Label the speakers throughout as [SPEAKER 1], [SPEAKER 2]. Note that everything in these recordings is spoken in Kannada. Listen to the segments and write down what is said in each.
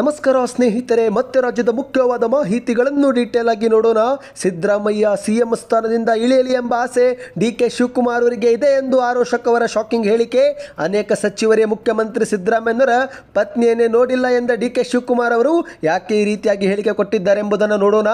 [SPEAKER 1] ನಮಸ್ಕಾರ ಸ್ನೇಹಿತರೆ, ಮತ್ತೆ ರಾಜ್ಯದ ಮುಖ್ಯವಾದ ಮಾಹಿತಿಗಳನ್ನು ಡೀಟೇಲ್ ಆಗಿ ನೋಡೋಣ. ಸಿದ್ದರಾಮಯ್ಯ ಸಿಎಂ ಸ್ಥಾನದಿಂದ ಇಳಿಯಲಿ ಎಂಬ ಆಸೆ ಡಿ ಕೆ ಶಿವಕುಮಾರ್ ಅವರಿಗೆ ಇದೆ ಎಂದು ಆರೋಶಕ್ ಅವರ ಶಾಕಿಂಗ್ ಹೇಳಿಕೆ. ಅನೇಕ ಸಚಿವರೇ, ಮುಖ್ಯಮಂತ್ರಿ ಸಿದ್ದರಾಮಯ್ಯನವರ ಪತ್ನಿಯನ್ನೇ ನೋಡಿಲ್ಲ ಎಂದ ಡಿ ಕೆ ಶಿವಕುಮಾರ್ ಅವರು ಯಾಕೆ ಈ ರೀತಿಯಾಗಿ ಹೇಳಿಕೆ ಕೊಟ್ಟಿದ್ದಾರೆ ಎಂಬುದನ್ನು ನೋಡೋಣ.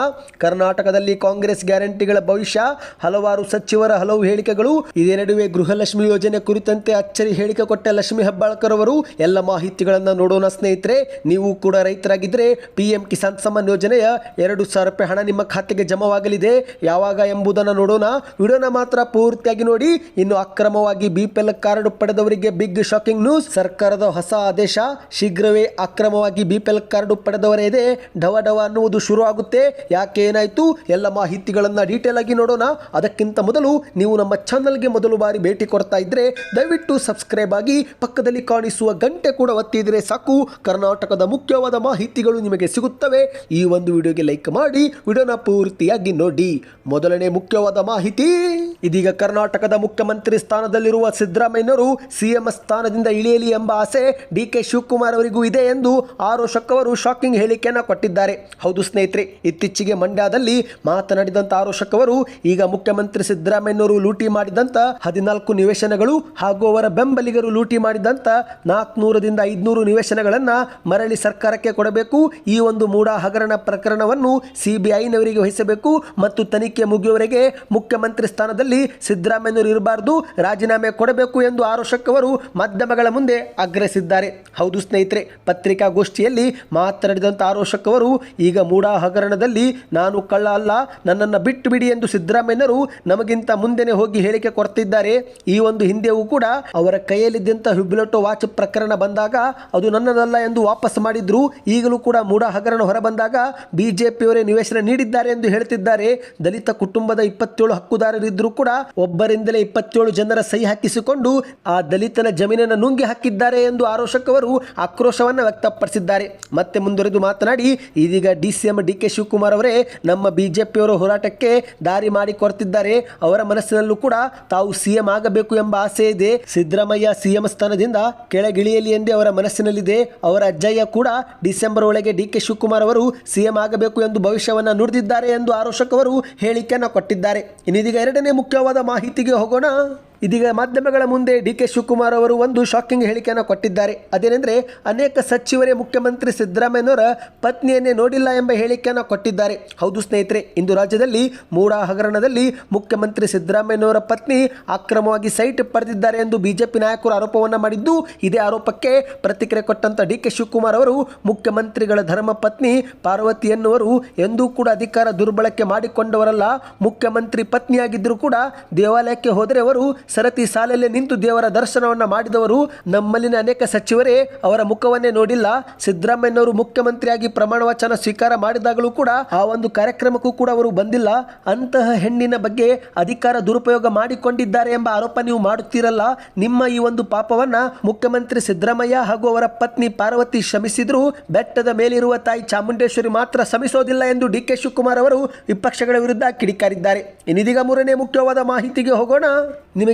[SPEAKER 1] ಕರ್ನಾಟಕದಲ್ಲಿ ಕಾಂಗ್ರೆಸ್ ಗ್ಯಾರಂಟಿಗಳ ಭವಿಷ್ಯ, ಹಲವಾರು ಸಚಿವರ ಹಲವು ಹೇಳಿಕೆಗಳು, ಇದೇ ನಡುವೆ ಗೃಹಲಕ್ಷ್ಮಿ ಯೋಜನೆ ಕುರಿತಂತೆ ಅಚ್ಚರಿ ಹೇಳಿಕೆ ಕೊಟ್ಟ ಲಕ್ಷ್ಮಿ ಹೆಬ್ಬಾಳ್ಕರ್ ಅವರು ಎಲ್ಲ ಮಾಹಿತಿಗಳನ್ನು ನೋಡೋಣ ಸ್ನೇಹಿತರೆ. ನೀವು ಕೂಡ ರೈತರಾಗಿದ್ದರೆ ಪಿ ಎಂ ಕಿಸಾನ್ ಸಮ್ಮಾನ್ ಯೋಜನೆಯ ಎರಡು ಸಾವಿರ ರೂಪಾಯಿ ಹಣ ನಿಮ್ಮ ಖಾತೆಗೆ ಜಮವಾಗಲಿದೆ. ಯಾವಾಗ ಎಂಬುದನ್ನು ನೋಡೋಣ. ವಿಡಿಯೋನ ಮಾತ್ರ ಪೂರ್ತಿಯಾಗಿ ನೋಡಿ. ಇನ್ನು ಅಕ್ರಮವಾಗಿ ಬಿಪಿಎಲ್ ಕಾರ್ಡ್ ಪಡೆದವರಿಗೆ ಬಿಗ್ ಶಾಕಿಂಗ್ ನ್ಯೂಸ್. ಸರ್ಕಾರದ ಹೊಸ ಆದೇಶ. ಶೀಘ್ರವೇ ಅಕ್ರಮವಾಗಿ ಬಿಪಿಎಲ್ ಕಾರ್ಡ್ ಪಡೆದವರೇ ಇದೆ. ಡವ ಡವ ಅನ್ನುವುದು ಶುರು ಆಗುತ್ತೆ. ಯಾಕೆ ಏನಾಯ್ತು? ಎಲ್ಲ ಮಾಹಿತಿಗಳನ್ನು ಡೀಟೇಲ್ ಆಗಿ ನೋಡೋಣ. ಅದಕ್ಕಿಂತ ಮೊದಲು ನೀವು ನಮ್ಮ ಚಾನಲ್ಗೆ ಮೊದಲು ಬಾರಿ ಭೇಟಿ ಕೊಡ್ತಾ ಇದ್ರೆ ದಯವಿಟ್ಟು ಸಬ್ಸ್ಕ್ರೈಬ್ ಆಗಿ ಪಕ್ಕದಲ್ಲಿ ಕಾಣಿಸುವ ಗಂಟೆ ಕೂಡ ಒತ್ತಿದ್ರೆ ಸಾಕು. ಕರ್ನಾಟಕದ ಮುಖ್ಯವಾದ ಮಾಹಿತಿಗಳು ನಿಮಗೆ ಸಿಗುತ್ತವೆ, ಈ ಒಂದು ವಿಡಿಯೋಗೆ ಲೈಕ್ ಮಾಡಿ, ವಿಡಿಯೋನ ಪೂರ್ತಿಯಾಗಿ ನೋಡಿ. ಮೊದಲನೇ ಮುಖ್ಯವಾದ ಮಾಹಿತಿ. ಇದೀಗ ಕರ್ನಾಟಕದ ಮುಖ್ಯಮಂತ್ರಿ ಸ್ಥಾನದಲ್ಲಿರುವ ಸಿದ್ದರಾಮಯ್ಯನವರು ಸಿಎಂ ಸ್ಥಾನದಿಂದ ಇಳಿಯಲಿ ಎಂಬ ಆಸೆ ಡಿ ಕೆ ಶಿವಕುಮಾರ್ ಅವರಿಗೂ ಇದೆ ಎಂದು ಆರೋಶಕ್ ಅವರು ಶಾಕಿಂಗ್ ಹೇಳಿಕೆಯನ್ನು ಕೊಟ್ಟಿದ್ದಾರೆ. ಹೌದು ಸ್ನೇಹಿತರೆ, ಇತ್ತೀಚೆಗೆ ಮಂಡ್ಯದಲ್ಲಿ ಮಾತನಾಡಿದಂಥ ಆರೋಶಕ್ ಅವರು, ಈಗ ಮುಖ್ಯಮಂತ್ರಿ ಸಿದ್ದರಾಮಯ್ಯನವರು ಲೂಟಿ ಮಾಡಿದಂಥ ಹದಿನಾಲ್ಕು ನಿವೇಶನಗಳು ಹಾಗೂ ಅವರ ಬೆಂಬಲಿಗರು ಲೂಟಿ ಮಾಡಿದಂಥ ನಾಲ್ಕುನೂರದಿಂದ ಐದುನೂರು ನಿವೇಶನಗಳನ್ನು ಮರಳಿ ಸರ್ಕಾರಕ್ಕೆ ಕೊಡಬೇಕು. ಈ ಒಂದು ಮೂಢ ಹಗರಣ ಪ್ರಕರಣವನ್ನು ಸಿಬಿಐನವರಿಗೆ ವಹಿಸಬೇಕು ಮತ್ತು ತನಿಖೆ ಮುಗಿಯುವವರೆಗೆ ಮುಖ್ಯಮಂತ್ರಿ ಸ್ಥಾನದಲ್ಲಿ ಸಿದ್ದರಾಮಯ್ಯನವರು ಇರಬಾರ್ದು, ರಾಜೀನಾಮೆ ಕೊಡಬೇಕು ಎಂದು ಆರೋಶಕ್ ಅವರು ಮಾಧ್ಯಮಗಳ ಮುಂದೆ ಆಗ್ರಹಿಸಿದ್ದಾರೆ. ಹೌದು ಸ್ನೇಹಿತರೆ, ಪತ್ರಿಕಾಗೋಷ್ಠಿಯಲ್ಲಿ ಮಾತನಾಡಿದಂಥ ಆರೋಶಕ್ ಅವರು ಈಗ ಮೂಡಾ ಹಗರಣದಲ್ಲಿ ನಾನು ಕಳ್ಳ ಅಲ್ಲ ನನ್ನನ್ನು ಬಿಟ್ಟು ಬಿಡಿ ಎಂದು ಸಿದ್ದರಾಮಯ್ಯನವರು ನಮಗಿಂತ ಮುಂದೆನೆ ಹೋಗಿ ಹೇಳಿಕೆ ಕೊಡ್ತಿದ್ದಾರೆ. ಈ ಒಂದು ಹಿಂದೆಯೂ ಕೂಡ ಅವರ ಕೈಯಲ್ಲಿದ್ದಂಥ ಹುಬ್ಲೊಟೋ ವಾಚ್ ಪ್ರಕರಣ ಬಂದಾಗ ಅದು ನನ್ನದಲ್ಲ ಎಂದು ವಾಪಸ್ ಮಾಡಿದ್ರು. ಈಗಲೂ ಕೂಡ ಮೂಡಾ ಹಗರಣ ಹೊರಬಂದಾಗ ಬಿಜೆಪಿಯವರೇ ನಿವೇಶನ ನೀಡಿದ್ದಾರೆ ಎಂದು ಹೇಳ್ತಿದ್ದಾರೆ. ದಲಿತ ಕುಟುಂಬದ ಇಪ್ಪತ್ತೇಳು ಹಕ್ಕುದಾರರಿದ್ದರೂ ಕೂಡ ಒಬ್ಬರಿಂದಲೇ ಇಪ್ಪತ್ತೇಳು ಜನರ ಸಹಿ ಹಾಕಿಸಿಕೊಂಡು ಆ ದಲಿತನ ಜಮೀನನ್ನು ನುಂಗಿ ಹಾಕಿದ್ದಾರೆ ಎಂದು ಆರೋಶಕ್ ಅವರು ಆಕ್ರೋಶವನ್ನು ವ್ಯಕ್ತಪಡಿಸಿದ್ದಾರೆ. ಮತ್ತೆ ಮುಂದುವರೆದು ಮಾತನಾಡಿ, ಇದೀಗ D C M D K Shivakumar ಅವರೇ ನಮ್ಮ ಬಿಜೆಪಿಯವರ ಹೋರಾಟಕ್ಕೆ ದಾರಿ ಮಾಡಿಕೊಡ್ತಿದ್ದಾರೆ ಅವರ ಮನಸ್ಸಿನಲ್ಲೂ ಕೂಡ ತಾವು ಸಿಎಂ ಆಗಬೇಕು ಎಂಬ ಆಸೆ ಇದೆ. ಸಿದ್ದರಾಮಯ್ಯ ಸಿಎಂ ಸ್ಥಾನದಿಂದ ಕೆಳಗಿಳಿಯಲಿ ಎಂದೇ ಅವರ ಮನಸ್ಸಿನಲ್ಲಿದೆ. ಅವರ ಅಜ್ಜಯ್ಯ ಕೂಡ ಡಿಸೆಂಬರ್ ಒಳಗೆ ಡಿ ಕೆ ಶಿವಕುಮಾರ್ ಅವರು ಸಿಎಂ ಆಗಬೇಕು ಎಂದು ಭವಿಷ್ಯವನ್ನು ನುಡಿದಿದ್ದಾರೆ ಎಂದು ಆರೋಶಕ್ ಅವರು ಹೇಳಿಕೆಯನ್ನು ಕೊಟ್ಟಿದ್ದಾರೆ. ಇನ್ನಿದೀಗ ಎರಡನೇ ಮುಖ್ಯವಾದ ಮಾಹಿತಿಗೆ ಹೋಗೋಣ. ಇದೀಗ ಮಾಧ್ಯಮಗಳ ಮುಂದೆ ಡಿ ಕೆ ಶಿವಕುಮಾರ್ ಅವರು ಒಂದು ಶಾಕಿಂಗ್ ಹೇಳಿಕೆಯನ್ನು ಕೊಟ್ಟಿದ್ದಾರೆ. ಅದೇನೆಂದರೆ, ಅನೇಕ ಸಚಿವರೇ ಮುಖ್ಯಮಂತ್ರಿ ಸಿದ್ದರಾಮಯ್ಯನವರ ಪತ್ನಿಯನ್ನೇ ನೋಡಿಲ್ಲ ಎಂಬ ಹೇಳಿಕೆಯನ್ನು ಕೊಟ್ಟಿದ್ದಾರೆ. ಹೌದು ಸ್ನೇಹಿತರೆ, ಇಂದು ರಾಜ್ಯದಲ್ಲಿ ಮೂಡ ಹಗರಣದಲ್ಲಿ ಮುಖ್ಯಮಂತ್ರಿ ಸಿದ್ದರಾಮಯ್ಯನವರ ಪತ್ನಿ ಅಕ್ರಮವಾಗಿ ಸೈಟ್ ಪಡೆದಿದ್ದಾರೆ ಎಂದು ಬಿಜೆಪಿ ನಾಯಕರು ಆರೋಪವನ್ನು ಮಾಡಿದ್ದು, ಇದೇ ಆರೋಪಕ್ಕೆ ಪ್ರತಿಕ್ರಿಯೆ ಕೊಟ್ಟಂತ ಡಿ ಕೆ ಶಿವಕುಮಾರ್ ಅವರು ಮುಖ್ಯಮಂತ್ರಿಗಳ ಧರ್ಮ ಪತ್ನಿ ಪಾರ್ವತಿ ಎನ್ನುವರು ಎಂದೂ ಕೂಡ ಅಧಿಕಾರ ದುರ್ಬಳಕೆ ಮಾಡಿಕೊಂಡವರಲ್ಲ. ಮುಖ್ಯಮಂತ್ರಿ ಪತ್ನಿಯಾಗಿದ್ದರೂ ಕೂಡ ದೇವಾಲಯಕ್ಕೆ ಹೋದರೆ ಅವರು ಸರತಿ ಸಾಲಲ್ಲೇ ನಿಂತು ದೇವರ ದರ್ಶನವನ್ನು ಮಾಡಿದವರು ನಮ್ಮಲ್ಲಿನ ಅನೇಕ ಸಚಿವರೇ, ಅವರ ಮುಖವನ್ನೇ ನೋಡಿಲ್ಲ. ಸಿದ್ದರಾಮಯ್ಯನವರು ಮುಖ್ಯಮಂತ್ರಿಯಾಗಿ ಪ್ರಮಾಣ ವಚನ ಸ್ವೀಕಾರ ಮಾಡಿದಾಗಲೂ ಕೂಡ ಆ ಒಂದು ಕಾರ್ಯಕ್ರಮಕ್ಕೂ ಕೂಡ ಅವರು ಬಂದಿಲ್ಲ. ಅಂತಹ ಹೆಣ್ಣಿನ ಬಗ್ಗೆ ಅಧಿಕಾರ ದುರುಪಯೋಗ ಮಾಡಿಕೊಂಡಿದ್ದಾರೆ ಎಂಬ ಆರೋಪ ನೀವು ಮಾಡುತ್ತೀರಲ್ಲ. ನಿಮ್ಮ ಈ ಒಂದು ಪಾಪವನ್ನ ಮುಖ್ಯಮಂತ್ರಿ ಸಿದ್ದರಾಮಯ್ಯ ಹಾಗೂ ಅವರ ಪತ್ನಿ ಪಾರ್ವತಿ ಶ್ರಮಿಸಿದ್ರು ಬೆಟ್ಟದ ಮೇಲಿರುವ ತಾಯಿ ಚಾಮುಂಡೇಶ್ವರಿ ಮಾತ್ರ ಶ್ರಮಿಸೋದಿಲ್ಲ ಎಂದು ಡಿ ಕೆ ಶಿವಕುಮಾರ್ ಅವರು ವಿಪಕ್ಷಗಳ ವಿರುದ್ಧ ಕಿಡಿಕಾರಿದ್ದಾರೆ. ಇನ್ನಿದೀಗ ಮೂರನೇ ಮುಖ್ಯವಾದ ಮಾಹಿತಿಗೆ ಹೋಗೋಣ.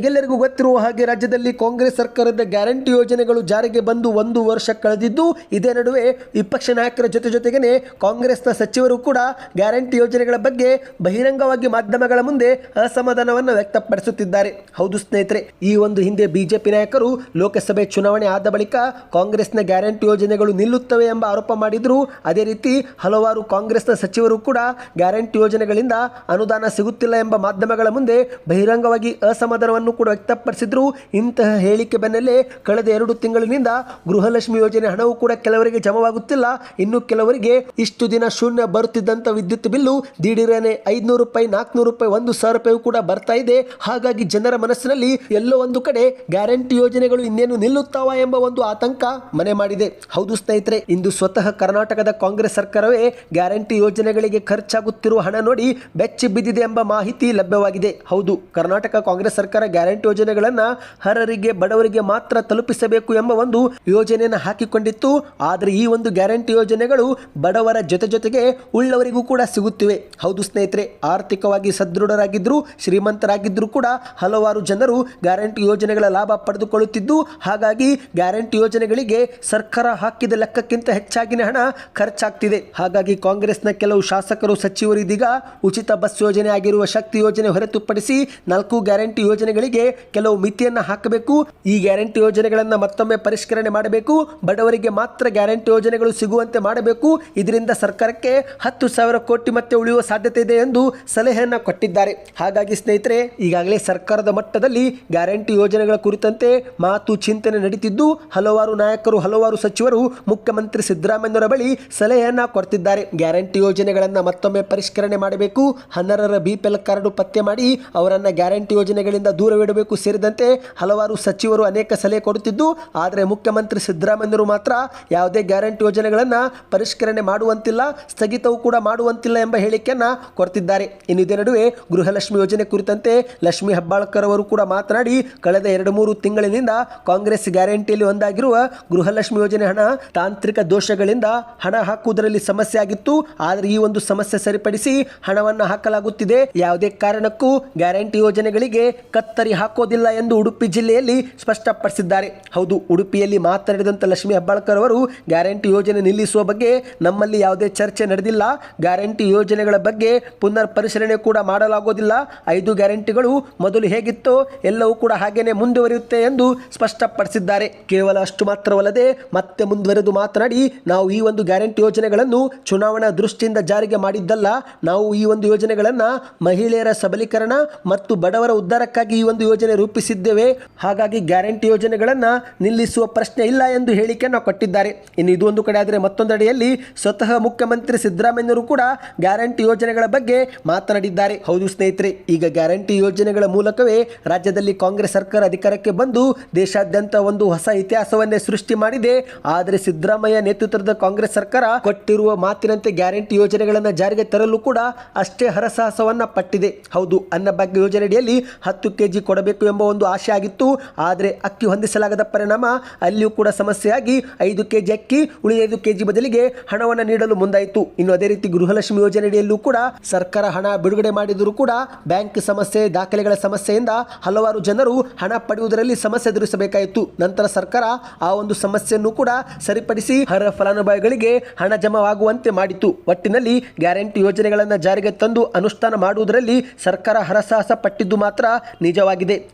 [SPEAKER 1] ನಿಮಗೆಲ್ಲರಿಗೂ ಗೊತ್ತಿರುವ ಹಾಗೆ ರಾಜ್ಯದಲ್ಲಿ ಕಾಂಗ್ರೆಸ್ ಸರ್ಕಾರದ ಗ್ಯಾರಂಟಿ ಯೋಜನೆಗಳು ಜಾರಿಗೆ ಬಂದು ಒಂದು ವರ್ಷ ಕಳೆದಿದ್ದು, ಇದೇ ನಡುವೆ ವಿಪಕ್ಷ ನಾಯಕರ ಜೊತೆ ಜೊತೆಗೇನೆ ಕಾಂಗ್ರೆಸ್ನ ಸಚಿವರು ಕೂಡ ಗ್ಯಾರಂಟಿ ಯೋಜನೆಗಳ ಬಗ್ಗೆ ಬಹಿರಂಗವಾಗಿ ಮಾಧ್ಯಮಗಳ ಮುಂದೆ ಅಸಮಾಧಾನವನ್ನು ವ್ಯಕ್ತಪಡಿಸುತ್ತಿದ್ದಾರೆ. ಹೌದು ಸ್ನೇಹಿತರೆ, ಈ ಒಂದು ಹಿಂದೆ ಬಿಜೆಪಿ ನಾಯಕರು ಲೋಕಸಭೆ ಚುನಾವಣೆ ಆದ ಬಳಿಕ ಕಾಂಗ್ರೆಸ್ನ ಗ್ಯಾರಂಟಿ ಯೋಜನೆಗಳು ನಿಲ್ಲುತ್ತವೆ ಎಂಬ ಆರೋಪ ಮಾಡಿದ್ರು. ಅದೇ ರೀತಿ ಹಲವಾರು ಕಾಂಗ್ರೆಸ್ನ ಸಚಿವರು ಕೂಡ ಗ್ಯಾರಂಟಿ ಯೋಜನೆಗಳಿಂದ ಅನುದಾನ ಸಿಗುತ್ತಿಲ್ಲ ಎಂಬ ಮಾಧ್ಯಮಗಳ ಮುಂದೆ ಬಹಿರಂಗವಾಗಿ ಅಸಮಾಧಾನವನ್ನು ಕೂಡ ವ್ಯಕ್ತಪಡಿಸಿದ್ರು. ಇಂತಹ ಹೇಳಿಕೆ ಬೆನ್ನಲ್ಲೇ ಕಳೆದ ಎರಡು ತಿಂಗಳಿನಿಂದ ಗೃಹಲಕ್ಷ್ಮಿ ಯೋಜನೆ ಹಣವು ಕೂಡ ಕೆಲವರಿಗೆ ಜಮವಾಗುತ್ತಿಲ್ಲ. ಇನ್ನು ಕೆಲವರಿಗೆ ಇಷ್ಟು ದಿನ ಶೂನ್ಯ ಬರುತ್ತಿದ್ದಂಥ ವಿದ್ಯುತ್ ಬಿಲ್ಲು ದಿಢೀರನೆ ಐದುನೂರು ರೂಪಾಯಿ ನಾಲ್ಕುನೂರು ರೂಪಾಯಿ, ಒಂದು ಸಾವಿರ ರೂಪಾಯಿ ಕೂಡ ಬರ್ತಾ ಇದೆ. ಹಾಗಾಗಿ ಜನರ ಮನಸ್ಸಿನಲ್ಲಿ ಎಲ್ಲೋ ಒಂದು ಕಡೆ ಗ್ಯಾರಂಟಿ ಯೋಜನೆಗಳು ಇನ್ನೇನು ನಿಲ್ಲುತ್ತಾವ ಎಂಬ ಒಂದು ಆತಂಕ ಮನೆ ಮಾಡಿದೆ. ಹೌದು ಸ್ನೇಹಿತರೆ, ಇಂದು ಸ್ವತಃ ಕರ್ನಾಟಕದ ಕಾಂಗ್ರೆಸ್ ಸರ್ಕಾರವೇ ಗ್ಯಾರಂಟಿ ಯೋಜನೆಗಳಿಗೆ ಖರ್ಚಾಗುತ್ತಿರುವ ಹಣ ನೋಡಿ ಬೆಚ್ಚಿ ಬಿದ್ದಿದೆ ಎಂಬ ಮಾಹಿತಿ ಲಭ್ಯವಾಗಿದೆ. ಹೌದು, ಕರ್ನಾಟಕ ಕಾಂಗ್ರೆಸ್ ಸರ್ಕಾರ ಗ್ಯಾರಂಟಿ ಯೋಜನೆಗಳನ್ನು ಹರರಿಗೆ ಬಡವರಿಗೆ ಮಾತ್ರ ತಲುಪಿಸಬೇಕು ಎಂಬ ಒಂದು ಯೋಜನೆಯನ್ನು ಹಾಕಿಕೊಂಡಿತ್ತು. ಆದರೆ ಈ ಒಂದು ಗ್ಯಾರಂಟಿ ಯೋಜನೆಗಳು ಬಡವರ ಜೊತೆ ಜೊತೆಗೆ ಉಳ್ಳವರಿಗೂ ಕೂಡ ಸಿಗುತ್ತಿವೆ. ಹೌದು ಸ್ನೇಹಿತರೆ, ಆರ್ಥಿಕವಾಗಿ ಸದೃಢರಾಗಿದ್ದರೂ ಶ್ರೀಮಂತರಾಗಿದ್ದರೂ ಕೂಡ ಹಲವಾರು ಜನರು ಗ್ಯಾರಂಟಿ ಯೋಜನೆಗಳ ಲಾಭ ಪಡೆದುಕೊಳ್ಳುತ್ತಿದ್ದು, ಹಾಗಾಗಿ ಗ್ಯಾರಂಟಿ ಯೋಜನೆಗಳಿಗೆ ಸರ್ಕಾರ ಹಾಕಿದ ಲೆಕ್ಕಕ್ಕಿಂತ ಹೆಚ್ಚಾಗಿನ ಹಣ ಖರ್ಚಾಗ್ತಿದೆ. ಹಾಗಾಗಿ ಕಾಂಗ್ರೆಸ್ನ ಕೆಲವು ಶಾಸಕರು, ಸಚಿವರು ಇದೀಗ ಉಚಿತ ಬಸ್ ಯೋಜನೆ ಆಗಿರುವ ಶಕ್ತಿ ಯೋಜನೆ ಹೊರತುಪಡಿಸಿ ನಾಲ್ಕು ಗ್ಯಾರಂಟಿ ಯೋಜನೆಗಳಿಗೆ ಕೆಲವು ಮಿತಿಯನ್ನು ಹಾಕಬೇಕು. ಈ ಗ್ಯಾರಂಟಿ ಯೋಜನೆಗಳನ್ನು ಮತ್ತೊಮ್ಮೆ ಪರಿಷ್ಕರಣೆ ಮಾಡಬೇಕು. ಬಡವರಿಗೆ ಮಾತ್ರ ಗ್ಯಾರಂಟಿ ಯೋಜನೆಗಳು ಸಿಗುವಂತೆ ಮಾಡಬೇಕು. ಇದರಿಂದ ಸರ್ಕಾರಕ್ಕೆ ಹತ್ತು ಸಾವಿರ ಕೋಟಿ ಮತ್ತೆ ಉಳಿಯುವ ಸಾಧ್ಯತೆ ಇದೆ ಎಂದು ಸಲಹೆಯನ್ನು ಕೊಟ್ಟಿದ್ದಾರೆ. ಹಾಗಾಗಿ ಸ್ನೇಹಿತರೆ, ಈಗಾಗಲೇ ಸರ್ಕಾರದ ಮಟ್ಟದಲ್ಲಿ ಗ್ಯಾರಂಟಿ ಯೋಜನೆಗಳ ಕುರಿತಂತೆ ಮಾತು ಚಿಂತನೆ ನಡೀತಿದ್ದು, ಹಲವಾರು ನಾಯಕರು, ಹಲವಾರು ಸಚಿವರು, ಮುಖ್ಯಮಂತ್ರಿ ಸಿದ್ದರಾಮಯ್ಯನವರ ಬಳಿ ಸಲಹೆಯನ್ನ ಕೊಡ್ತಿದ್ದಾರೆ. ಗ್ಯಾರಂಟಿ ಯೋಜನೆಗಳನ್ನು ಮತ್ತೊಮ್ಮೆ ಪರಿಷ್ಕರಣೆ ಮಾಡಬೇಕು. ಹನ್ನರರ ಬಿಪಿಎಲ್ ಕಾರ್ಡು ಪತ್ತೆ ಮಾಡಿ ಅವರನ್ನ ಗ್ಯಾರಂಟಿ ಯೋಜನೆಗಳಿಂದ ದೂರವಿಡಬೇಕು. ಸೇರಿದಂತೆ ಹಲವಾರು ಸಚಿವರು ಅನೇಕ ಸಲಹೆ ಕೊಡುತ್ತಿದ್ದು, ಆದರೆ ಮುಖ್ಯಮಂತ್ರಿ ಸಿದ್ದರಾಮಯ್ಯರು ಮಾತ್ರ ಯಾವುದೇ ಗ್ಯಾರಂಟಿ ಯೋಜನೆಗಳನ್ನು ಪರಿಷ್ಕರಣೆ ಮಾಡುವಂತಿಲ್ಲ, ಸ್ಥಗಿತವೂ ಕೂಡ ಮಾಡುವಂತಿಲ್ಲ ಎಂಬ ಹೇಳಿಕೆಯನ್ನು ಕೊಡ್ತಿದ್ದಾರೆ. ಇನ್ನು ಇದೇ ನಡುವೆ ಗೃಹಲಕ್ಷ್ಮಿ ಯೋಜನೆ ಕುರಿತಂತೆ ಲಕ್ಷ್ಮಿ ಹೆಬ್ಬಾಳ್ಕರ್ ಅವರು ಕೂಡ ಮಾತನಾಡಿ, ಕಳೆದ ಎರಡು ಮೂರು ತಿಂಗಳಿನಿಂದ ಕಾಂಗ್ರೆಸ್ ಗ್ಯಾರಂಟಿಯಲ್ಲಿ ಒಂದಾಗಿರುವ ಗೃಹಲಕ್ಷ್ಮಿ ಯೋಜನೆ ಹಣ ತಾಂತ್ರಿಕ ದೋಷಗಳಿಂದ ಹಣ ಹಾಕುವುದರಲ್ಲಿ ಸಮಸ್ಯೆ ಆಗಿತ್ತು. ಆದರೆ ಈ ಒಂದು ಸಮಸ್ಯೆ ಸರಿಪಡಿಸಿ ಹಣವನ್ನು ಹಾಕಲಾಗುತ್ತಿದೆ. ಯಾವುದೇ ಕಾರಣಕ್ಕೂ ಗ್ಯಾರಂಟಿ ಯೋಜನೆಗಳಿಗೆ ಕತ್ತರಿ ಹಾಕೋದಿಲ್ಲ ಎಂದು ಉಡುಪಿ ಜಿಲ್ಲೆಯಲ್ಲಿ ಸ್ಪಷ್ಟಪಡಿಸಿದ್ದಾರೆ. ಹೌದು, ಉಡುಪಿಯಲ್ಲಿ ಮಾತನಾಡಿದಂಥ ಲಕ್ಷ್ಮಿ ಹೆಬ್ಬಾಳ್ಕರ್ ಅವರು ಗ್ಯಾರಂಟಿ ಯೋಜನೆ ನಿಲ್ಲಿಸುವ ಬಗ್ಗೆ ನಮ್ಮಲ್ಲಿ ಯಾವುದೇ ಚರ್ಚೆ ನಡೆದಿಲ್ಲ. ಗ್ಯಾರಂಟಿ ಯೋಜನೆಗಳ ಬಗ್ಗೆ ಪುನರ್ ಪರಿಶೀಲನೆ ಕೂಡ ಮಾಡಲಾಗೋದಿಲ್ಲ. ಐದು ಗ್ಯಾರಂಟಿಗಳು ಮೊದಲು ಹೇಗಿತ್ತೋ ಎಲ್ಲವೂ ಕೂಡ ಹಾಗೇನೆ ಮುಂದುವರಿಯುತ್ತೆ ಎಂದು ಸ್ಪಷ್ಟಪಡಿಸಿದ್ದಾರೆ. ಕೇವಲ ಅಷ್ಟು ಮಾತ್ರವಲ್ಲದೆ ಮತ್ತೆ ಮುಂದುವರೆದು ಮಾತನಾಡಿ, ನಾವು ಈ ಒಂದು ಗ್ಯಾರಂಟಿ ಯೋಜನೆಗಳನ್ನು ಚುನಾವಣಾ ದೃಷ್ಟಿಯಿಂದ ಜಾರಿಗೆ ಮಾಡಿದ್ದಲ್ಲ, ನಾವು ಈ ಒಂದು ಯೋಜನೆಗಳನ್ನು ಮಹಿಳೆಯರ ಸಬಲೀಕರಣ ಮತ್ತು ಬಡವರ ಉದ್ಧಾರಕ್ಕಾಗಿ ಈ ಯೋಜನೆ ರೂಪಿಸಿದ್ದೇವೆ. ಹಾಗಾಗಿ ಗ್ಯಾರಂಟಿ ಯೋಜನೆಗಳನ್ನು ನಿಲ್ಲಿಸುವ ಪ್ರಶ್ನೆ ಇಲ್ಲ ಎಂದು ಹೇಳಿಕೆಯನ್ನು ಕೊಟ್ಟಿದ್ದಾರೆ. ಇನ್ನು ಇದು ಒಂದು ಕಡೆ ಆದರೆ ಮತ್ತೊಂದೆಡೆಯಲ್ಲಿ ಸ್ವತಃ ಮುಖ್ಯಮಂತ್ರಿ ಸಿದ್ದರಾಮಯ್ಯರು ಕೂಡ ಗ್ಯಾರಂಟಿ ಯೋಜನೆಗಳ ಬಗ್ಗೆ ಮಾತನಾಡಿದ್ದಾರೆ. ಹೌದು ಸ್ನೇಹಿತರೆ, ಈಗ ಗ್ಯಾರಂಟಿ ಯೋಜನೆಗಳ ಮೂಲಕವೇ ರಾಜ್ಯದಲ್ಲಿ ಕಾಂಗ್ರೆಸ್ ಸರ್ಕಾರ ಅಧಿಕಾರಕ್ಕೆ ಬಂದು ದೇಶಾದ್ಯಂತ ಒಂದು ಹೊಸ ಇತಿಹಾಸವನ್ನೇ ಸೃಷ್ಟಿ ಮಾಡಿದೆ. ಆದರೆ ಸಿದ್ದರಾಮಯ್ಯ ನೇತೃತ್ವದ ಕಾಂಗ್ರೆಸ್ ಸರ್ಕಾರ ಕೊಟ್ಟಿರುವ ಮಾತಿನಂತೆ ಗ್ಯಾರಂಟಿ ಯೋಜನೆಗಳನ್ನು ಜಾರಿಗೆ ತರಲು ಕೂಡ ಅಷ್ಟೇ ಹರಸಾಹಸವನ್ನ ಪಟ್ಟಿದೆ. ಹೌದು, ಅನ್ನಭಾಗ್ಯ ಯೋಜನೆಯಡಿಯಲ್ಲಿ ಹತ್ತು ಕೆಜಿ ಕೊಡಬೇಕು ಎಂಬ ಒಂದು ಆಶೆ ಆಗಿತ್ತು. ಆದರೆ ಅಕ್ಕಿ ಹೊಂದಿಸಲಾಗದ ಪರಿಣಾಮ ಅಲ್ಲಿಯೂ ಕೂಡ ಸಮಸ್ಯೆಯಾಗಿ ಐದು ಕೆಜಿ ಅಕ್ಕಿ, ಉಳಿದೈದು ಕೆಜಿ ಬದಲಿಗೆ ಹಣವನ್ನು ನೀಡಲು ಮುಂದಾಯಿತು. ಇನ್ನು ಅದೇ ರೀತಿ ಗೃಹಲಕ್ಷ್ಮಿ ಯೋಜನೆಯಡಿಯಲ್ಲೂ ಕೂಡ ಸರ್ಕಾರ ಹಣ ಬಿಡುಗಡೆ ಮಾಡಿದರೂ ಕೂಡ ಬ್ಯಾಂಕ್ ಸಮಸ್ಯೆ, ದಾಖಲೆಗಳ ಸಮಸ್ಯೆಯಿಂದ ಹಲವಾರು ಜನರು ಹಣ ಪಡೆಯುವುದರಲ್ಲಿ ಸಮಸ್ಯೆ ಎದುರಿಸಬೇಕಾಯಿತು. ನಂತರ ಸರ್ಕಾರ ಆ ಒಂದು ಸಮಸ್ಯೆಯನ್ನು ಕೂಡ ಸರಿಪಡಿಸಿ ಹರ ಫಲಾನುಭವಿಗಳಿಗೆ ಹಣ ಜಮಾವಾಗುವಂತೆ ಮಾಡಿತು. ಒಟ್ಟಿನಲ್ಲಿ ಗ್ಯಾರಂಟಿ ಯೋಜನೆಗಳನ್ನು ಜಾರಿಗೆ ತಂದು ಅನುಷ್ಠಾನ ಮಾಡುವುದರಲ್ಲಿ ಸರ್ಕಾರ ಹರಸಾಹಸ ಪಟ್ಟಿದ್ದು ಮಾತ್ರ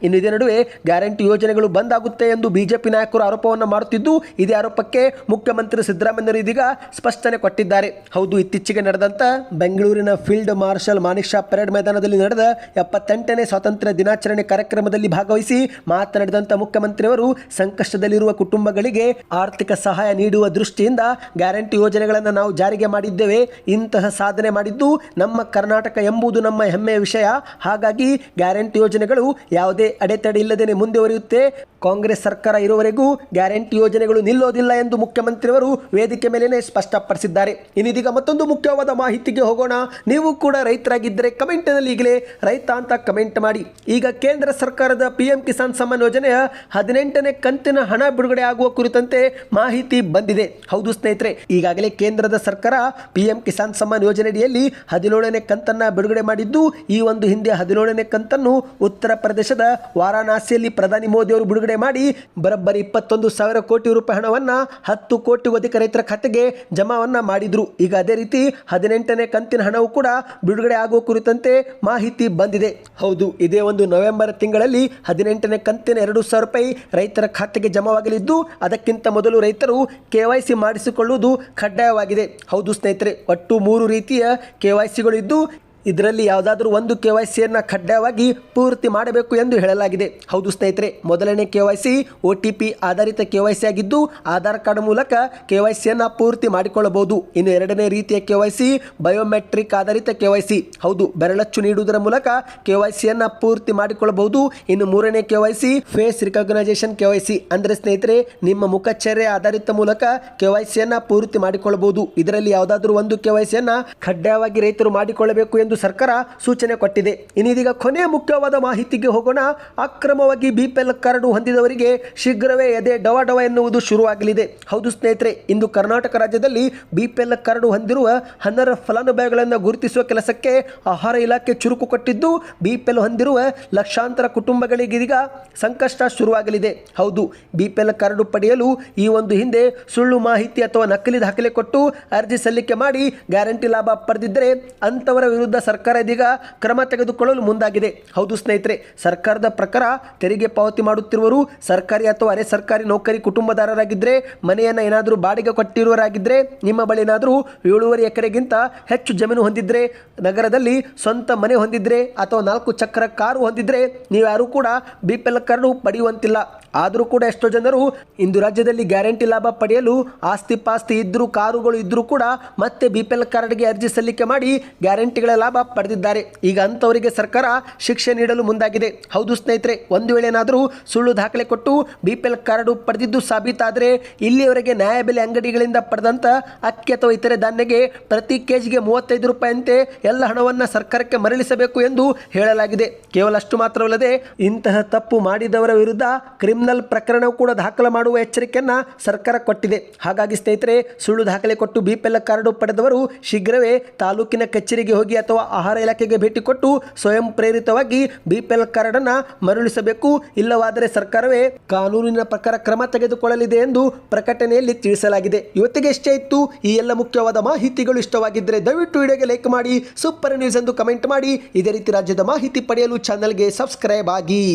[SPEAKER 1] ಇನ್ನು ಇದೇ ನಡುವೆ ಗ್ಯಾರಂಟಿ ಯೋಜನೆಗಳು ಬಂದ್ ಆಗುತ್ತೆ ಎಂದು ಬಿಜೆಪಿ ನಾಯಕರು ಆರೋಪವನ್ನು ಮಾಡುತ್ತಿದ್ದು, ಇದೇ ಆರೋಪಕ್ಕೆ ಮುಖ್ಯಮಂತ್ರಿ ಸಿದ್ದರಾಮಯ್ಯರು ಇದೀಗ ಸ್ಪಷ್ಟನೆ ಕೊಟ್ಟಿದ್ದಾರೆ. ಹೌದು, ಇತ್ತೀಚೆಗೆ ನಡೆದಂತ ಬೆಂಗಳೂರಿನ field marshal Manik Shah parade ಮೈದಾನದಲ್ಲಿ ನಡೆದ ಎಪ್ಪತ್ತೆಂಟನೇ ಸ್ವಾತಂತ್ರ್ಯ ದಿನಾಚರಣೆ ಕಾರ್ಯಕ್ರಮದಲ್ಲಿ ಭಾಗವಹಿಸಿ ಮಾತನಾಡಿದಂಥ ಮುಖ್ಯಮಂತ್ರಿಯವರು, ಸಂಕಷ್ಟದಲ್ಲಿರುವ ಕುಟುಂಬಗಳಿಗೆ ಆರ್ಥಿಕ ಸಹಾಯ ನೀಡುವ ದೃಷ್ಟಿಯಿಂದ ಗ್ಯಾರಂಟಿ ಯೋಜನೆಗಳನ್ನು ನಾವು ಜಾರಿಗೆ ಮಾಡಿದ್ದೇವೆ. ಇಂತಹ ಸಾಧನೆ ಮಾಡಿದ್ದು ನಮ್ಮ ಕರ್ನಾಟಕ ಎಂಬುದು ನಮ್ಮ ಹೆಮ್ಮೆಯ ವಿಷಯ. ಹಾಗಾಗಿ ಗ್ಯಾರಂಟಿ ಯೋಜನೆಗಳು ಯಾವುದೇ ಅಡೆತಡೆ ಇಲ್ಲದೇನೆ ಮುಂದುವರಿಯುತ್ತೆ. ಕಾಂಗ್ರೆಸ್ ಸರ್ಕಾರ ಇರುವವರೆಗೂ ಗ್ಯಾರಂಟಿ ಯೋಜನೆಗಳು ನಿಲ್ಲೋದಿಲ್ಲ ಎಂದು ಮುಖ್ಯಮಂತ್ರಿಯವರು ವೇದಿಕೆ ಮೇಲೇನೆ ಸ್ಪಷ್ಟಪಡಿಸಿದ್ದಾರೆ. ಇನ್ನಿದೀಗ ಮತ್ತೊಂದು ಮುಖ್ಯವಾದ ಮಾಹಿತಿಗೆ ಹೋಗೋಣ. ನೀವು ಕೂಡ ರೈತರಾಗಿದ್ದರೆ ಕಮೆಂಟ್ನಲ್ಲಿ ಈಗಲೇ ರೈತ ಅಂತ ಕಮೆಂಟ್ ಮಾಡಿ. ಈಗ ಕೇಂದ್ರ ಸರ್ಕಾರದ ಪಿಎಂ ಕಿಸಾನ್ ಸಮ್ಮಾನ್ ಯೋಜನೆಯ ಹದಿನೆಂಟನೇ ಕಂತಿನ ಹಣ ಬಿಡುಗಡೆ ಆಗುವ ಕುರಿತಂತೆ ಮಾಹಿತಿ ಬಂದಿದೆ. ಹೌದು ಸ್ನೇಹಿತರೆ, ಈಗಾಗಲೇ ಕೇಂದ್ರದ ಸರ್ಕಾರ ಪಿಎಂ ಕಿಸಾನ್ ಸಮ್ಮಾನ್ ಯೋಜನೆಯಡಿಯಲ್ಲಿ ಹದಿನೇಳನೇ ಕಂತನ್ನ ಬಿಡುಗಡೆ ಮಾಡಿದ್ದು, ಈ ಒಂದು ಹಿಂದೆ ಹದಿನೇಳನೇ ಕಂತನ್ನು ಉತ್ತರ ಪ್ರದೇಶದ ವಾರಾಣಸಿಯಲ್ಲಿ ಪ್ರಧಾನಿ ಮೋದಿ ಅವರು ಬಿಡುಗಡೆ ಮಾಡಿ ಬರೋಬ್ಬರಿ ಇಪ್ಪತ್ತೊಂದು ಸಾವಿರ ಕೋಟಿ ರೂಪಾಯಿ ಹಣವನ್ನು ಹತ್ತು ಕೋಟಿ ಅಧಿಕ ರೈತರ ಖಾತೆಗೆ ಜಮಾವನ್ನ ಮಾಡಿದ್ರು. ಈಗ ಅದೇ ರೀತಿ ಹದಿನೆಂಟನೇ ಕಂತಿನ ಹಣವು ಕೂಡ ಬಿಡುಗಡೆ ಆಗುವ ಕುರಿತಂತೆ ಮಾಹಿತಿ ಬಂದಿದೆ. ಹೌದು, ಇದೇ ಒಂದು ನವೆಂಬರ್ ತಿಂಗಳಲ್ಲಿ ಹದಿನೆಂಟನೇ ಕಂತಿನ ಎರಡು ಸಾವಿರ ರೂಪಾಯಿ ರೈತರ ಖಾತೆಗೆ ಜಮಾವಾಗಲಿದ್ದು, ಅದಕ್ಕಿಂತ ಮೊದಲು ರೈತರು ಕೆ ವೈ ಸಿ ಮಾಡಿಸಿಕೊಳ್ಳುವುದು ಕಡ್ಡಾಯವಾಗಿದೆ. ಹೌದು ಸ್ನೇಹಿತರೆ, ಒಟ್ಟು ಮೂರು ರೀತಿಯ ಕೆ ವೈ ಸಿಗಳು ಇದ್ದು ಇದರಲ್ಲಿ ಯಾವುದಾದ್ರೂ ಒಂದು ಕೆ ವೈ ಸಿಯನ್ನು ಕಡ್ಡಾಯವಾಗಿ ಪೂರ್ತಿ ಮಾಡಬೇಕು ಎಂದು ಹೇಳಲಾಗಿದೆ ಹೌದು ಸ್ನೇಹಿತರೆ ಮೊದಲನೇ K Y C O T P ಆಧಾರಿತ ಕೆ ವೈ ಸಿ ಆಗಿದ್ದು ಆಧಾರ್ ಕಾರ್ಡ್ ಮೂಲಕ ಕೆ ವೈ ಸಿಯನ್ನು ಪೂರ್ತಿ ಮಾಡಿಕೊಳ್ಳಬಹುದು ಇನ್ನು ಎರಡನೇ ರೀತಿಯ ಕೆ ವೈ ಸಿ ಬಯೋಮೆಟ್ರಿಕ್ ಆಧಾರಿತ ಕೆ ವೈ ಸಿ ಹೌದು ಬೆರಳಚ್ಚು ನೀಡುವುದರ ಮೂಲಕ ಕೆ ವೈ ಸಿಯನ್ನು ಪೂರ್ತಿ ಮಾಡಿಕೊಳ್ಳಬಹುದು ಇನ್ನು ಮೂರನೇ K Y C face recognisation K Y C ಅಂದರೆ ಸ್ನೇಹಿತರೆ ನಿಮ್ಮ ಮುಖಚರ್ಯ ಆಧಾರಿತ ಮೂಲಕ ಕೆ ವೈ ಸಿಯನ್ನು ಪೂರ್ತಿ ಮಾಡಿಕೊಳ್ಳಬಹುದು ಇದರಲ್ಲಿ ಯಾವುದಾದ್ರೂ ಒಂದು ಕೆ ವೈ ಸಿಯನ್ನು ಕಡ್ಡಾಯವಾಗಿ ರೈತರು ಮಾಡಿಕೊಳ್ಳಬೇಕು ಎಂದು ಎಂದು ಸರ್ಕಾರ ಸೂಚನೆ ಕೊಟ್ಟಿದೆ. ಇನ್ನಿದೀಗ ಕೊನೆ ಮುಖ್ಯವಾದ ಮಾಹಿತಿಗೆ ಹೋಗೋಣ. ಅಕ್ರಮವಾಗಿ ಬಿಪಿಎಲ್ ಕಾರ್ಡ್ ಹೊಂದಿದವರಿಗೆ ಶೀಘ್ರವೇ ಎದೆ ಡವ ಡವ ಎನ್ನುವುದು ಶುರುವಾಗಲಿದೆ. ಹೌದು ಸ್ನೇಹಿತರೆ, ಇಂದು ಕರ್ನಾಟಕ ರಾಜ್ಯದಲ್ಲಿ ಬಿಪಿಎಲ್ ಕಾರ್ಡ್ ಹೊಂದಿರುವ ಹನ್ನರ ಫಲಾನುಭವಿಗಳನ್ನು ಗುರುತಿಸುವ ಕೆಲಸಕ್ಕೆ ಆಹಾರ ಇಲಾಖೆ ಚುರುಕು ಕೊಟ್ಟಿದ್ದು ಬಿಪಿಎಲ್ ಹೊಂದಿರುವ ಲಕ್ಷಾಂತರ ಕುಟುಂಬಗಳಿಗೀಗ ಸಂಕಷ್ಟ ಶುರುವಾಗಲಿದೆ. ಹೌದು ಬಿಪಿಎಲ್ ಕಾರ್ಡು ಪಡೆಯಲು ಈ ಒಂದು ಹಿಂದೆ ಸುಳ್ಳು ಮಾಹಿತಿ ಅಥವಾ ನಕಲಿ ದಾಖಲೆ ಕೊಟ್ಟು ಅರ್ಜಿ ಸಲ್ಲಿಕೆ ಮಾಡಿ ಗ್ಯಾರಂಟಿ ಲಾಭ ಪಡೆದಿದ್ದರೆ ಅಂಥವರ ವಿರುದ್ಧ ಸರ್ಕಾರ ಇದೀಗ ಕ್ರಮ ತೆಗೆದುಕೊಳ್ಳಲು ಮುಂದಾಗಿದೆ. ಹೌದು ಸ್ನೇಹಿತರೆ, ಸರ್ಕಾರದ ಪ್ರಕಾರ ತೆರಿಗೆ ಪಾವತಿ ಮಾಡುತ್ತಿರುವರು ಸರ್ಕಾರಿ ಅಥವಾ ಅರೆ ಸರ್ಕಾರಿ ನೌಕರಿ ಕುಟುಂಬದಾರರಾಗಿದ್ದರೆ ಮನೆಯನ್ನು ಏನಾದರೂ ಬಾಡಿಗೆ ಕೊಟ್ಟಿರುವರಾಗಿದ್ದರೆ ನಿಮ್ಮ ಬಳಿ ಏನಾದರೂ ಏಳುವರೆ ಎಕರೆಗಿಂತ ಹೆಚ್ಚು ಜಮೀನು ಹೊಂದಿದ್ದರೆ ನಗರದಲ್ಲಿ ಸ್ವಂತ ಮನೆ ಹೊಂದಿದ್ದರೆ ಅಥವಾ ನಾಲ್ಕು ಚಕ್ರ ಕಾರು ಹೊಂದಿದ್ದರೆ ನೀವು ಯಾರೂ ಕೂಡ ಬಿ ಪಿ ಎಲ್ ಕಾರ್ಡು ಪಡೆಯುವಂತಿಲ್ಲ. ಆದರೂ ಕೂಡ ಎಷ್ಟೋ ಜನರು ಇಂದು ರಾಜ್ಯದಲ್ಲಿ ಗ್ಯಾರಂಟಿ ಲಾಭ ಪಡೆಯಲು ಆಸ್ತಿ ಪಾಸ್ತಿ ಇದ್ದರೂ ಕಾರುಗಳು ಇದ್ದರೂ ಕೂಡ ಮತ್ತೆ ಬಿ ಪಿ ಎಲ್ ಕಾರ್ಡ್ಗೆ ಅರ್ಜಿ ಸಲ್ಲಿಕೆ ಮಾಡಿ ಗ್ಯಾರಂಟಿಗಳ ಲಾಭ ಪಡೆದಿದ್ದಾರೆ. ಈಗ ಅಂಥವರಿಗೆ ಸರ್ಕಾರ ಶಿಕ್ಷೆ ನೀಡಲು ಮುಂದಾಗಿದೆ. ಹೌದು ಸ್ನೇಹಿತರೆ, ಒಂದು ವೇಳೆ ಏನಾದರೂ ಸುಳ್ಳು ದಾಖಲೆ ಕೊಟ್ಟು ಬಿ ಪಿ ಎಲ್ ಕಾರ್ಡು ಪಡೆದಿದ್ದು ಸಾಬೀತಾದರೆ ಇಲ್ಲಿಯವರೆಗೆ ನ್ಯಾಯಬೆಲೆ ಅಂಗಡಿಗಳಿಂದ ಪಡೆದಂಥ ಅಕ್ಕಿ ಅಥವಾ ಇತರೆ ಧಾನ್ಯಗೆ ಪ್ರತಿ ಕೆಜಿಗೆ ಮೂವತ್ತೈದು ರೂಪಾಯಿಯಂತೆ ಎಲ್ಲ ಹಣವನ್ನು ಸರ್ಕಾರಕ್ಕೆ ಮರಳಿಸಬೇಕು ಎಂದು ಹೇಳಲಾಗಿದೆ. ಕೇವಲ ಅಷ್ಟು ಮಾತ್ರವಲ್ಲದೆ ಇಂತಹ ತಪ್ಪು ಮಾಡಿದವರ ವಿರುದ್ಧ ಕ್ರಿಮಿನಲ್ ಪ್ರಕರಣ ಕೂಡ ದಾಖಲು ಮಾಡುವ ಎಚ್ಚರಿಕೆಯನ್ನು ಸರ್ಕಾರ ಕೊಟ್ಟಿದೆ. ಹಾಗಾಗಿ ಸ್ನೇಹಿತರೆ, ಸುಳ್ಳು ದಾಖಲೆ ಕೊಟ್ಟು ಬಿ ಪಿ ಎಲ್ ಕಾರ್ಡು ಪಡೆದವರು ಶೀಘ್ರವೇ ತಾಲೂಕಿನ ಕಚೇರಿಗೆ ಹೋಗಿ ಅಥವಾ ಆಹಾರ ಇಲಾಖೆಗೆ ಭೇಟಿ ಕೊಟ್ಟು ಸ್ವಯಂ ಪ್ರೇರಿತವಾಗಿ ಬಿಪಿಎಲ್ ಕಾರ್ಡ್ ಅನ್ನು ಮರಳಿಸಬೇಕು. ಇಲ್ಲವಾದರೆ ಸರ್ಕಾರವೇ ಕಾನೂನಿನ ಪ್ರಕಾರ ಕ್ರಮ ತೆಗೆದುಕೊಳ್ಳಲಿದೆ ಎಂದು ಪ್ರಕಟಣೆಯಲ್ಲಿ ತಿಳಿಸಲಾಗಿದೆ. ಇವತ್ತಿಗೆ ಇಷ್ಟೇ ಇತ್ತು, ಈ ಎಲ್ಲ ಮುಖ್ಯವಾದ ಮಾಹಿತಿಗಳು ಇಷ್ಟವಾಗಿದ್ದರೆ ದಯವಿಟ್ಟು ವಿಡಿಯೋಗೆ ಲೈಕ್ ಮಾಡಿ, ಸೂಪರ್ ನ್ಯೂಸ್ ಎಂದು ಕಮೆಂಟ್ ಮಾಡಿ. ಇದೇ ರೀತಿ ರಾಜ್ಯದ ಮಾಹಿತಿ ಪಡೆಯಲು ಚಾನಲ್ಗೆ ಸಬ್ಸ್ಕ್ರೈಬ್ ಆಗಿ.